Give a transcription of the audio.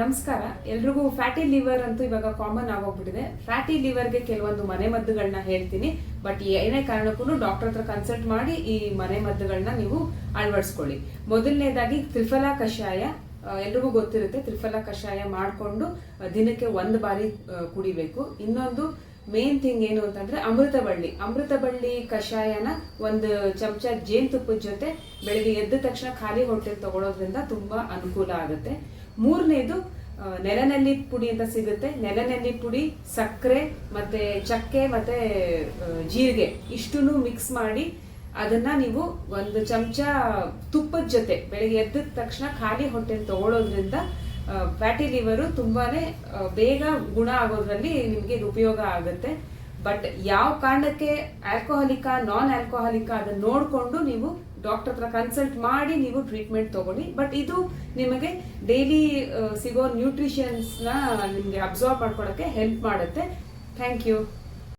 ನಮಸ್ಕಾರ. ಎಲ್ರಿಗೂ fatty liver ಅಂತೂ ಇವಾಗ ಕಾಮನ್ ಆಗೋಗ್ಬಿಟ್ಟಿದೆ. ಫ್ಯಾಟಿ ಲಿವರ್ಗೆ ಕೆಲವೊಂದು ಮನೆ ಮದ್ದುಗಳನ್ನ ಹೇಳ್ತೀನಿ. ಬಟ್ ಏನೇ ಕಾರಣಕ್ಕೂ ಡಾಕ್ಟರ್ ಹತ್ರ ಕನ್ಸಲ್ಟ್ ಮಾಡಿ ಈ ಮನೆ ಮದ್ದುಗಳನ್ನ ನೀವು ಅಳವಡಿಸ್ಕೊಳ್ಳಿ. ಮೊದಲನೇದಾಗಿ ತ್ರಿಫಲ ಕಷಾಯ ಎಲ್ರಿಗೂ ಗೊತ್ತಿರುತ್ತೆ. ತ್ರಿಫಲ ಕಷಾಯ ಮಾಡಿಕೊಂಡು ದಿನಕ್ಕೆ ಒಂದು ಬಾರಿ ಕುಡಿಬೇಕು. ಇನ್ನೊಂದು ಮೇನ್ ಥಿಂಗ್ ಏನು ಅಂತಂದ್ರೆ ಅಮೃತ ಬಳ್ಳಿ ಅಮೃತ ಬಳ್ಳಿ ಕಷಾಯನ ಒಂದು ಚಮಚ ಜೇನುತುಪ್ಪದ ಜೊತೆ ಬೆಳಿಗ್ಗೆ ಎದ್ದ ತಕ್ಷಣ ಖಾಲಿ ಹೊಟ್ಟೆ ತಗೊಳೋದ್ರಿಂದ ತುಂಬಾ ಅನುಕೂಲ ಆಗುತ್ತೆ. ಮೂರನೇದು ನೆಲನೆಲ್ಲಿ ಪುಡಿ ಅಂತ ಸಿಗುತ್ತೆ. ನೆಲನೆಲ್ಲಿ ಪುಡಿ ಸಕ್ಕರೆ ಮತ್ತೆ ಚಕ್ಕೆ, ಮತ್ತೆ ಜೀರಿಗೆ ಇಷ್ಟನ್ನು ಮಿಕ್ಸ್ ಮಾಡಿ ಅದನ್ನ ನೀವು ಒಂದು ಚಮಚ ತುಪ್ಪದ ಜೊತೆ ಬೆಳಿಗ್ಗೆ ಎದ್ದ ತಕ್ಷಣ ಖಾಲಿ ಹೊಟ್ಟೆ ತಗೊಳ್ಳೋದ್ರಿಂದ ಫ್ಯಾಟಿ ಲಿವರು ತುಂಬಾನೇ ಬೇಗ ಗುಣ ಆಗೋದ್ರಲ್ಲಿ ನಿಮಗೆ ಉಪಯೋಗ ಆಗುತ್ತೆ. ಬಟ್ ಯಾವ ಕಾರಣಕ್ಕೆ ಆಲ್ಕೋಹಾಲಿಕ ನಾನ್ ಆಲ್ಕೋಹಾಲಿಕ ಅದನ್ನ ನೋಡಿಕೊಂಡು ನೀವು ಡಾಕ್ಟರ್ ಹತ್ರ ಕನ್ಸಲ್ಟ್ ಮಾಡಿ ನೀವು ಟ್ರೀಟ್ಮೆಂಟ್ ತಗೊಳ್ಳಿ. ಬಟ್ ಇದು ನಿಮಗೆ ಡೈಲಿ ಸಿಗೋ ನ್ಯೂಟ್ರಿಷನ್ಸ್ನ ನಿಮಗೆ ಅಬ್ಸಾರ್ಬ್ ಮಾಡ್ಕೊಳ್ಳೋಕ್ಕೆ ಹೆಲ್ಪ್ ಮಾಡುತ್ತೆ. Thank you